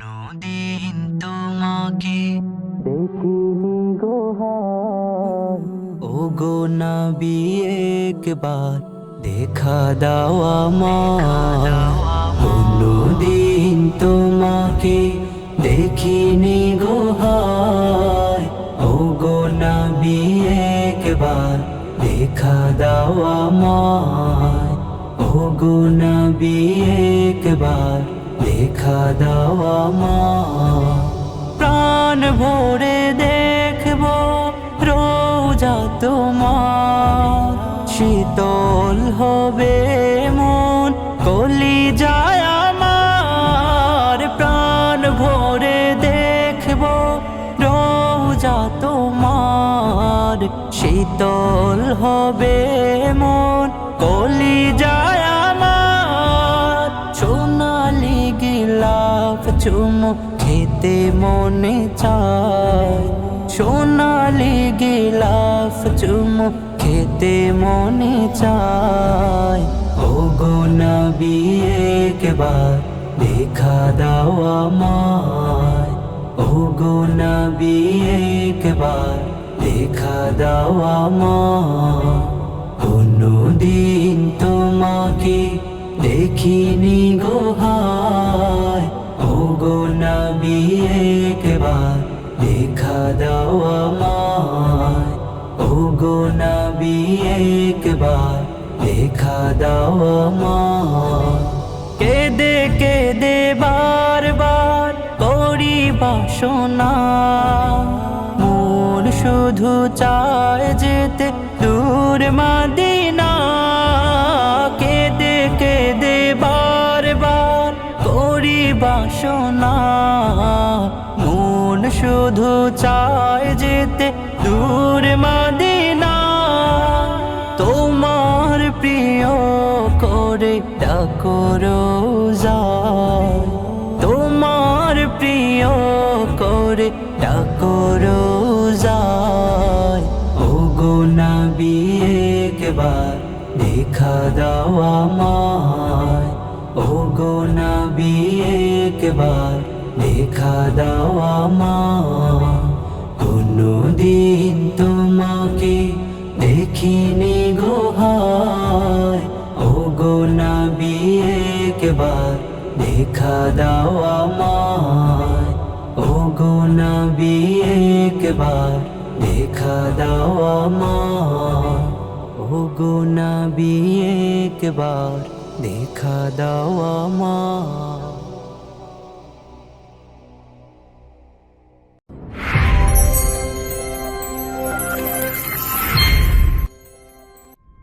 কোনদিন তোমাকে। দেখিনি গোহার ও গো নবী একবার দেখা দাও আমার। কোনদিন তোমাকে দেখিনি গোহার ও গো নবী একবার দেখা দাও আমার। ও গো নবী একবার দেখা দাও আমার। প্রাণ ভরে দেখব রোজা তোমার। শীতল হবে মন কলি যায় আমার। প্রাণ ভরে দেখব রোজা তোমার। শীতল হবে মন কলি যায় চুমু খেতে মনে চায়। সোনালি গিলাফ চুমু খেতে মনে চায়। ও গো নবী, একবার দেখা দাও আমায়। ও গো নবী, একবার দেখা দাও আমায়। কোনদিন তোমাকে দেখিনি গোহায় ও গো নবী একবার দেখা দাও আমায়। ও গো নবী, একবার দেখা দাও আমায়। কেদে কেদে বারবার করি বাসনা। মন শুধু চায় যেতে দূর মাদিনা বাসনা। মন শুধু চায় যেতে দূর মাদিনা। তোমার প্রিয় করে ডাকরো যায় তোমার প্রিয় করে ডাকরো যায় ও গো নবী, একবার দেখা দাও আমায়। ও গো নবী একবার দেখা দাও আমায়। কোনদিন তোমাকে দেখিনি গোহায় ও গো নবী একবার দেখা দাও আমায়। ও গো নবী একবার দেখা দাও আমায়। ও গো একবার দেখা দাও আমায়।